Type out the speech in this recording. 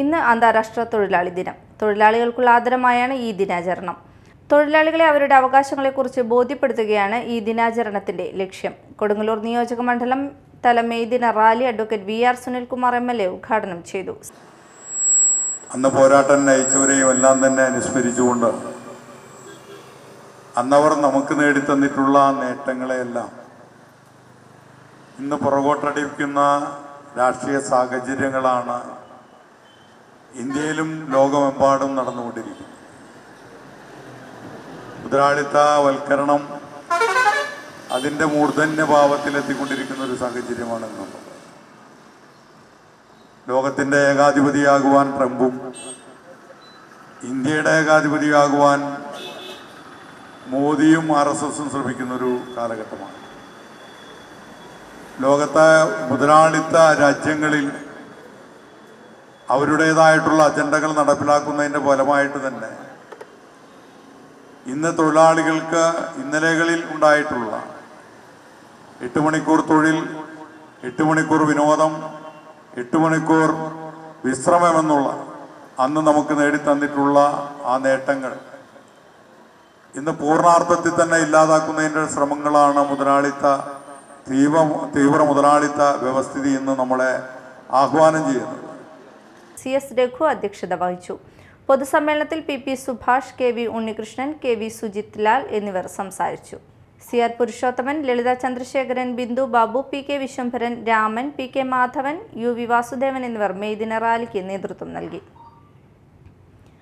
ഇന്ന് അന്താരാഷ്ട്ര തൊഴിലാളി ദിനം. തൊഴിലാളികൾക്കുള്ള ആദരമായാണ് ഈ ദിനാചരണം. തൊഴിലാളികളെ അവരുടെ അവകാശങ്ങളെക്കുറിച്ച് ബോധ്യപ്പെടുത്തുകയാണ് ഈ ദിനാചരണത്തിന്റെ ലക്ഷ്യം. കൊടുങ്ങല്ലൂർ നിയോജക മണ്ഡലം തല ദിന rally advocate V R Sunilkumar M L A ഉദ്ഘാടനം ചെയ്തു. അന്ന് പോരാട്ടം നയിച്ചവരെയും എല്ലാം തന്നെ അനുസ്മരിച്ചുകൊണ്ട് അന്നവർ നമുക്ക് നേടിത്തന്നിട്ടുള്ള നേട്ടങ്ങളെയെല്ലാം ഇന്ന് പുറകോട്ടടിക്കുന്ന രാഷ്ട്രീയ സാഹചര്യങ്ങളാണ് ഇന്ത്യയിലും ലോകമെമ്പാടും നടന്നുകൊണ്ടിരിക്കും മുതലാളിത്തവൽക്കരണം അതിന്റെ മൂർധന്യഭാവത്തിലെത്തിക്കൊണ്ടിരിക്കുന്ന ഒരു സാഹചര്യമാണ് ഇന്നുള്ളത് ലോകത്തിന്റെ ഏകാധിപതിയാകുവാൻ ട്രംപും ഇന്ത്യയുടെ ഏകാധിപതിയാകുവാൻ മോദിയും ആർ എസ് എസും ശ്രമിക്കുന്ന ഒരു കാലഘട്ടമാണ്. ലോകത്തെ മുതലാളിത്ത രാജ്യങ്ങളിൽ അവരുടേതായിട്ടുള്ള അജണ്ടകൾ നടപ്പിലാക്കുന്നതിന്റെ ഫലമായിട്ട് തന്നെ ഇന്ന് തൊഴിലാളികൾക്ക് ഇന്നലകളിൽ ഉണ്ടായിട്ടുള്ള എട്ട് മണിക്കൂർ തൊഴിൽ എട്ട് മണിക്കൂർ വിനോദം എട്ട് മണിക്കൂർ വിശ്രമമെന്നുള്ള അന്ന് നമുക്ക് നേടിത്തന്നിട്ടുള്ള ആ നേട്ടങ്ങൾ ഇന്ന് പൂർണാർത്ഥത്തിൽ തന്നെ ഇല്ലാതാക്കുന്നതിന്റെ ശ്രമങ്ങളാണ് മുതലാളിത്ത തീവ്ര തീവ്ര മുതലാളിത്ത വ്യവസ്ഥിതി ഇന്ന് നമ്മളെ ആഹ്വാനം ചെയ്യുന്നത്. സി എസ് രഘു അധ്യക്ഷത വഹിച്ചു. പൊതുസമ്മേളനത്തിൽ P P Subhash K V Unnikrishnan K V Sujith Lal എന്നിവർ സംസാരിച്ചു. C R Purushothaman Lalitha Chandrasekharan Bindu Babu P K Viswambharan Raman P K Madhavan U V Vasudevan എന്നിവർ മെയ്ദിന റാലിക്ക് നേതൃത്വം നൽകി.